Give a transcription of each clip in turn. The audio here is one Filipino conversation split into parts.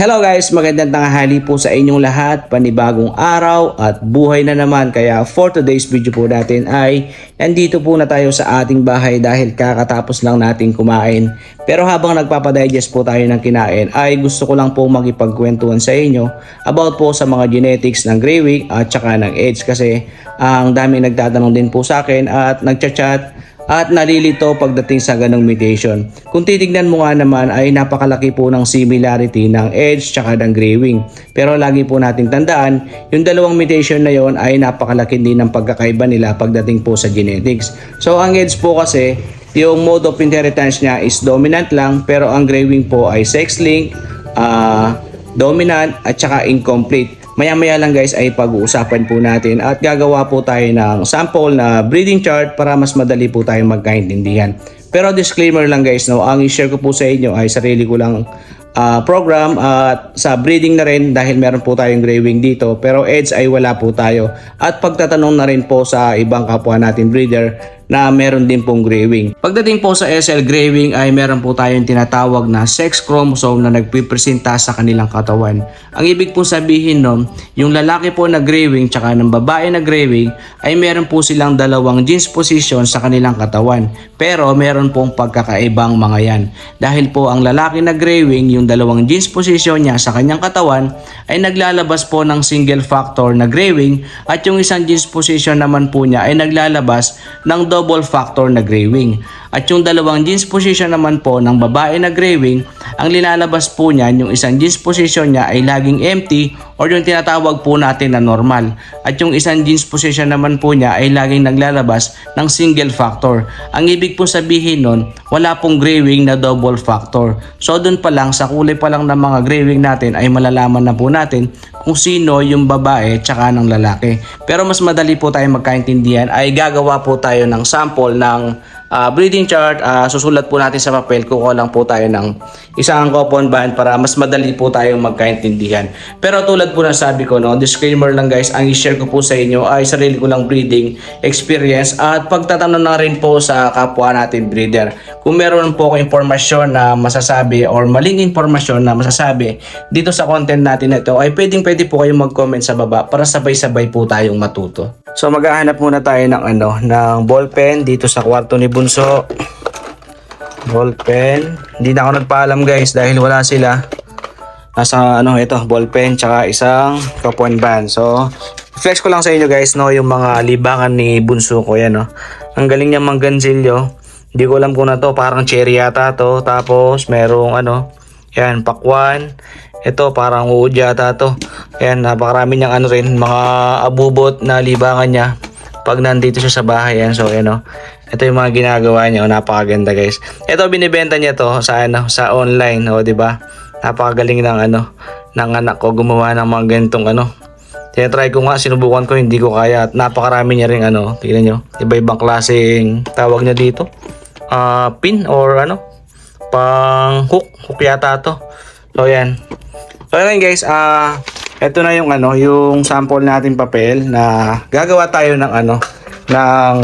Hello guys, magandang tanghali po sa inyong lahat, panibagong araw at buhay na naman. Kaya for today's video po natin ay nandito po na tayo sa ating bahay dahil kakatapos lang natin kumain. Pero habang nagpapadigest po tayo ng kinain ay gusto ko lang po makipagkwentuhan sa inyo about po sa mga genetics ng Grey Wing at saka ng AIDS kasi ang daming nagtatanong din po sa akin at nagchat-chat at nalilito pagdating sa ganong mutation. Kung titignan mo nga naman ay napakalaki po ng similarity ng Edge tsaka ng Grey Wing. Pero lagi po nating tandaan, yung dalawang mutation na yon ay napakalaki din ng pagkakaiba nila pagdating po sa genetics. So ang Edge po kasi, yung mode of inheritance niya is dominant lang pero ang Grey Wing po ay sex-linked, ah, dominant at saka incomplete. Maya-maya lang guys ay pag-uusapan po natin at gagawa po tayo ng sample na breeding chart para mas madali po tayong magkaintindihan. Pero disclaimer lang guys, no, ang i-share ko po sa inyo ay sarili ko lang ah, program at sa breeding na rin dahil meron po tayong gray wing dito pero edge ay wala po tayo. At pagtatanong na rin po sa ibang kapwa natin breeder na meron din pong gray wing. Pagdating po sa SL gray wing ay meron po tayong tinatawag na sex chromosome na nagpipresenta sa kanilang katawan. Ang ibig po sabihin nun, yung lalaki po na gray wing tsaka ng babae na gray wing ay meron po silang dalawang genes position sa kanilang katawan. Pero meron pong pagkakaibang mga yan. Dahil po ang lalaki na gray wing, yung dalawang genes position niya sa kanyang katawan ay naglalabas po ng single factor na gray at yung isang genes position naman po niya ay naglalabas ng double factor na gray. At yung dalawang genes position naman po ng babae na gray ang linalabas po niyan, yung isang genes position niya ay laging empty or yung tinatawag po natin na normal. At yung isang genes position naman po niya ay laging naglalabas ng single factor. Ang ibig po sabihin nun, wala pong gray wing na double factor. So dun pa lang, sa kulay pa lang ng mga gray wing natin ay malalaman na po natin kung sino yung babae tsaka ng lalaki. Pero mas madali po tayo magkaintindihan ay gagawa po tayo ng sample ng ah, breeding chart. Ah, susulat po natin sa papel. Kukuha lang po tayo ng isang coupon band para mas madali po tayong magkaintindihan. Pero tulad po ng sabi ko, no, disclaimer lang guys, ang i-share ko po sa inyo ay sarili ko lang breeding experience at pagtatanong na rin po sa kapwa natin breeder. Kung meron po ako impormasyon na masasabi or maling impormasyon na masasabi dito sa content natin na ito ay pwedeng pwede po kayong mag-comment sa baba para sabay-sabay po tayong matuto. So maghahanap muna tayo ng ano, ng ballpen dito sa kwarto ni Bunso. Ballpen. Hindi na ako nagpaalam guys dahil wala sila. Nasa ano ito, ballpen tsaka isang coupon band. So, flex ko lang sa inyo guys no yung mga libangan ni Bunso ko yan no. Ang galing niya manggansilyo. Hindi ko alam kung na to, parang cherry yata to. Tapos merong ano, yan, pakwan. Ito parang uod yata to. Yan, napakarami niyang ano rin, mga abubot na libangan niya pag nandito siya sa bahay yan. So, yan o. Ito yung mga ginagawa niya. O, napakaganda guys. Ito binibenta niya to sa ano, sa online, o, di ba? Napakagaling ng ano, ng anak ko gumawa ng mga ganitong ano. Tinatry ko nga, sinubukan ko, hindi ko kaya at napakarami niya rin ano, tingnan nyo, iba-ibang klaseng tawag niya dito. Ah, pin or ano, pang hook, hook yata to. So yan. So yan guys, ah ito na yung ano, yung sample natin papel na gagawa tayo ng ano, ng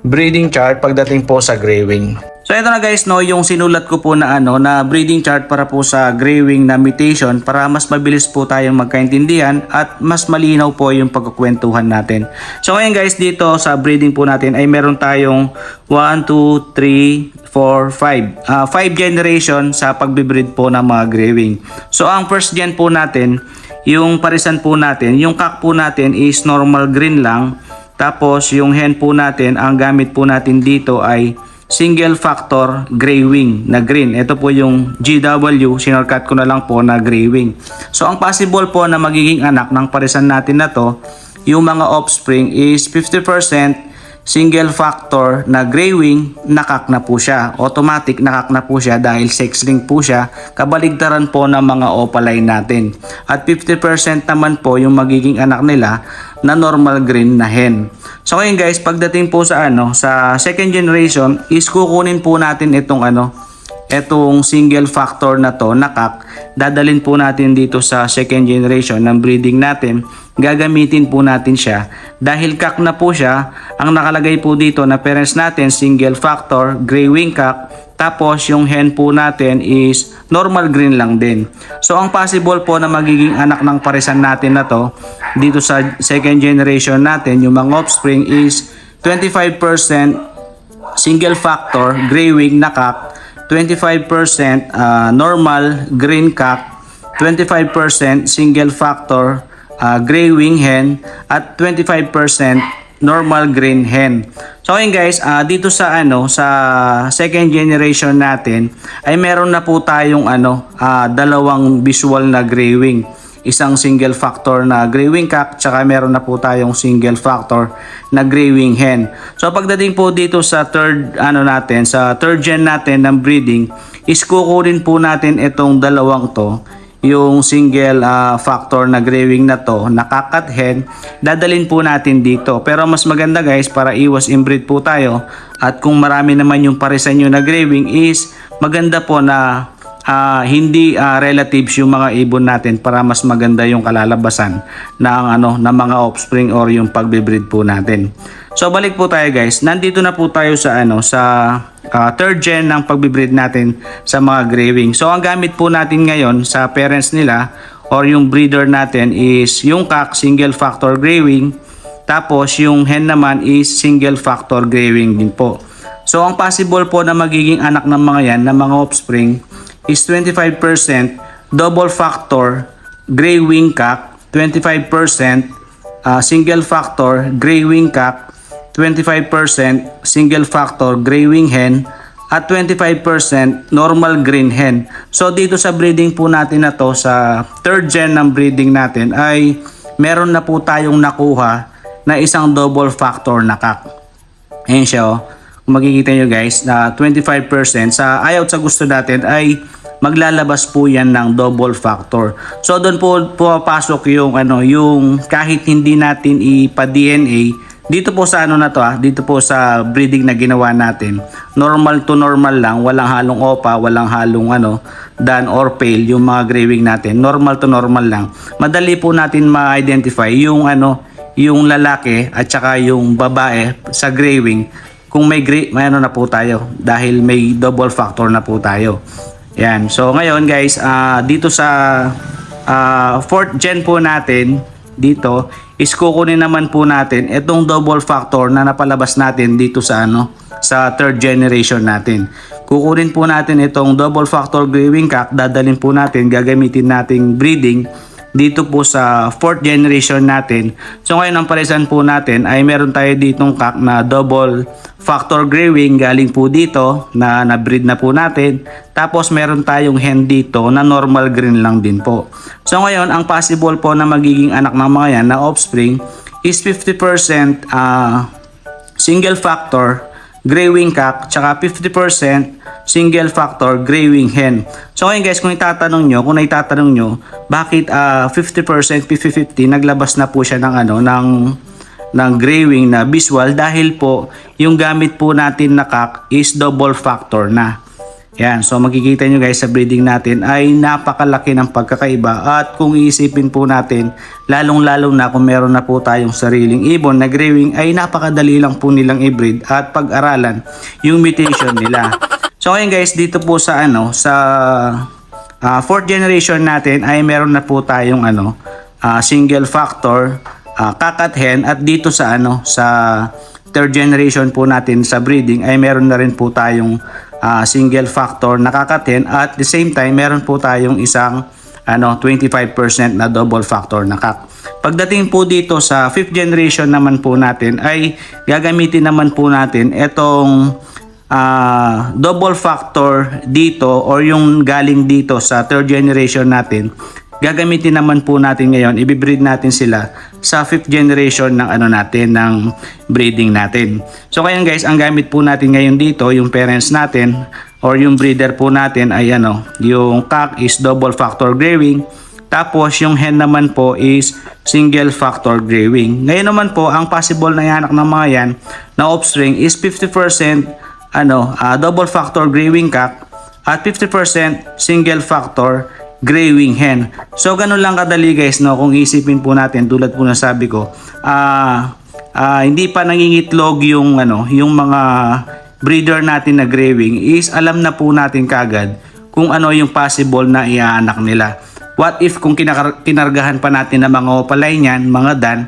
breeding chart pagdating po sa gray wing. So ito na guys no, yung sinulat ko po na ano na breeding chart para po sa gray wing na mutation para mas mabilis po tayong magkaintindihan at mas malinaw po yung pagkukwentuhan natin. So ngayon guys dito sa breeding po natin ay meron tayong 1 2 3 4 5 Ah, 5 generation sa pagbe-breed po ng mga gray wing. So ang first gen po natin, yung parisan po natin, yung cock po natin is normal green lang. Tapos yung hen po natin, ang gamit po natin dito ay single factor gray wing na green. Ito po yung GW, sinorkat ko na lang po na gray wing. So ang possible po na magiging anak ng parisan natin na to, yung mga offspring is 50% single factor na gray wing, nakak na po siya. Automatic nakak na po siya dahil sex link po siya. Kabaligtaran po ng mga opaline natin. At 50% naman po yung magiging anak nila na normal green na hen. So ngayon guys, pagdating po sa ano, sa second generation is kukunin po natin itong ano, etong single factor na to, nakak, dadalin po natin dito sa second generation ng breeding natin. Gagamitin po natin siya. Dahil kak na po siya, ang nakalagay po dito na parents natin, single factor, gray wing kak, Tapos yung hen po natin is normal green lang din. So ang possible po na magiging anak ng parisan natin na to dito sa second generation natin, yung mga offspring is 25% single factor gray wing na cock, 25% ah, normal green cock, 25% single factor ah, gray wing hen at 25% normal green hen. So ayun guys, ah, dito sa ano sa second generation natin ay meron na po tayong ano ah, dalawang visual na gray wing. Isang single factor na gray wing cock tsaka meron na po tayong single factor na gray wing hen. So pagdating po dito sa third ano natin, sa third gen natin ng breeding is kukunin po natin itong dalawang to yung single ah, factor na gray wing na to, nakakat hen, dadalin po natin dito. Pero mas maganda guys, para iwas inbreed po tayo, at kung marami naman yung parisan nyo na gray wing is, maganda po na ah, hindi ah, relatives yung mga ibon natin para mas maganda yung kalalabasan ng ano ng mga offspring or yung pagbe-breed po natin. So balik po tayo guys. Nandito na po tayo sa ano sa ah, third gen ng pagbe-breed natin sa mga gray. So ang gamit po natin ngayon sa parents nila or yung breeder natin is yung cock single factor gray tapos yung hen naman is single factor gray din po. So ang possible po na magiging anak ng mga yan, ng mga offspring is 25% double factor gray wing cock, 25% ah, single factor gray wing cock, 25% single factor gray wing hen at 25% normal green hen. So dito sa breeding po natin na to sa third gen ng breeding natin ay meron na po tayong nakuha na isang double factor na cock. Ayan siya oh. Kung makikita nyo guys na 25% sa ayaw sa gusto natin ay maglalabas po yan ng double factor. So doon po pumapasok yung ano yung kahit hindi natin ipa-DNA dito po sa ano na to ah, dito po sa breeding na ginawa natin. Normal to normal lang, walang halong opa, walang halong ano, dan or pale yung mga gray natin. Normal to normal lang. Madali po natin ma-identify yung ano, yung lalaki at saka yung babae sa gray kung may gray, may ano na po tayo dahil may double factor na po tayo. Yan. So ngayon guys, ah, dito sa ah, fourth gen po natin dito is kukunin naman po natin itong double factor na napalabas natin dito sa ano sa third generation natin. Kukunin po natin itong double factor gray wing cock, dadalhin po natin, gagamitin nating breeding dito po sa fourth generation natin. So ngayon ang parisan po natin ay meron tayo ditong cock na double factor gray wing galing po dito na na-breed na po natin. Tapos meron tayong hen dito na normal green lang din po. So ngayon ang possible po na magiging anak ng mga yan na offspring is 50% ah, single factor gray wing cock tsaka 50% single factor gray wing hen. So ngayon guys, kung itatanong nyo, kung itatanong nyo, bakit ah, 50% 50-50 naglabas na po siya ng ano ng ng gray wing na visual dahil po yung gamit po natin na cock is double factor na. Yan, so makikita nyo guys sa breeding natin ay napakalaki ng pagkakaiba at kung iisipin po natin, lalong lalo na kung meron na po tayong sariling ibon na graving ay napakadali lang po nilang i-breed at pag-aralan yung mutation nila. So ngayon guys, dito po sa ano, sa ah, fourth generation natin ay meron na po tayong ano, ah, single factor, ah, kakat hen at dito sa ano, sa third generation po natin sa breeding ay meron na rin po tayong ah, single factor na kakatin at the same time meron po tayong isang ano 25% na double factor na kak. Pagdating po dito sa fifth generation naman po natin ay gagamitin naman po natin itong ah, double factor dito or yung galing dito sa third generation natin gagamitin naman po natin ngayon, ibibreed natin sila sa fifth generation ng ano natin, ng breeding natin. So ngayon guys, ang gamit po natin ngayon dito, yung parents natin or yung breeder po natin ay ano, yung cock is double factor graving, tapos yung hen naman po is single factor graving. Ngayon naman po, ang possible na anak ng mga yan na offspring is 50% ano, ah, double factor graving cock at 50% single factor gray wing hen. So ganun lang kadali guys no kung isipin po natin tulad po na sabi ko ah ah, hindi pa nangingitlog yung ano yung mga breeder natin na Greywing is alam na po natin kagad kung ano yung possible na iaanak nila. What if kung kinakar- kinargahan pa natin ng mga opalay niyan, mga dan,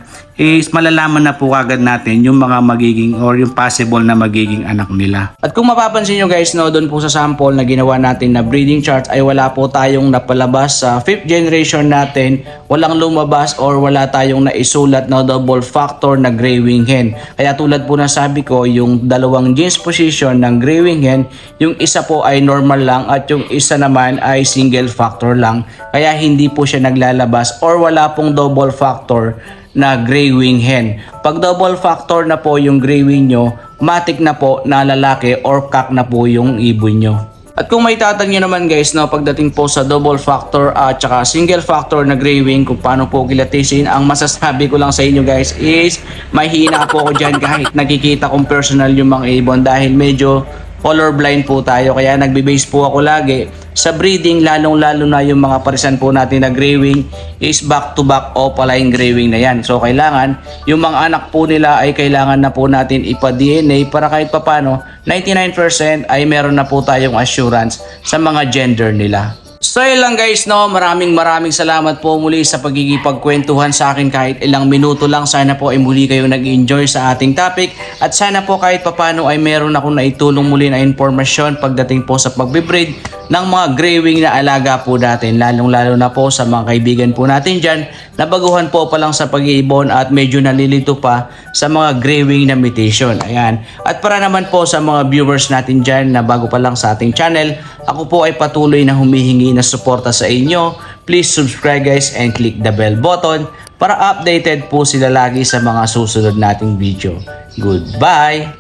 is malalaman na po agad natin yung mga magiging or yung possible na magiging anak nila. At kung mapapansin nyo guys, no, doon po sa sample na ginawa natin na breeding chart ay wala po tayong napalabas sa fifth generation natin, walang lumabas or wala tayong naisulat na double factor na gray wing hen. Kaya tulad po na sabi ko, yung dalawang genes position ng gray wing hen, yung isa po ay normal lang at yung isa naman ay single factor lang. Kaya hindi po siya naglalabas or wala pong double factor na gray wing hen. Pag double factor na po yung gray wing nyo, matik na po na lalaki or kak na po yung ibon nyo. At kung may tatag nyo naman guys, no, pagdating po sa double factor at saka single factor na gray wing, kung paano po kilatisin, ang masasabi ko lang sa inyo guys is may hina po ako dyan kahit nakikita kong personal yung mga ibon dahil medyo colorblind po tayo kaya nagbe-base po ako lagi sa breeding lalong lalo na yung mga parisan po natin na gray wing is back to back opaline gray wing na yan. So kailangan yung mga anak po nila ay kailangan na po natin ipa-DNA para kahit papano 99% ay meron na po tayong assurance sa mga gender nila So yun lang guys no, maraming maraming salamat po muli sa pagkikipagkwentuhan sa akin kahit ilang minuto lang. Sana po ay muli kayo nag-enjoy sa ating topic at sana po kahit papano ay meron akong naitulong muli na informasyon pagdating po sa pagbibreed ng mga gray na alaga po natin. Lalong lalo na po sa mga kaibigan po natin dyan na baguhan po pa lang sa pag-iibon at medyo nalilito pa sa mga gray na mutation. Ayan. At para naman po sa mga viewers natin dyan na bago pa lang sa ating channel, ako po ay patuloy na humihingi na suporta sa inyo. Please subscribe guys and click the bell button para updated po sila lagi sa mga susunod nating video. Goodbye!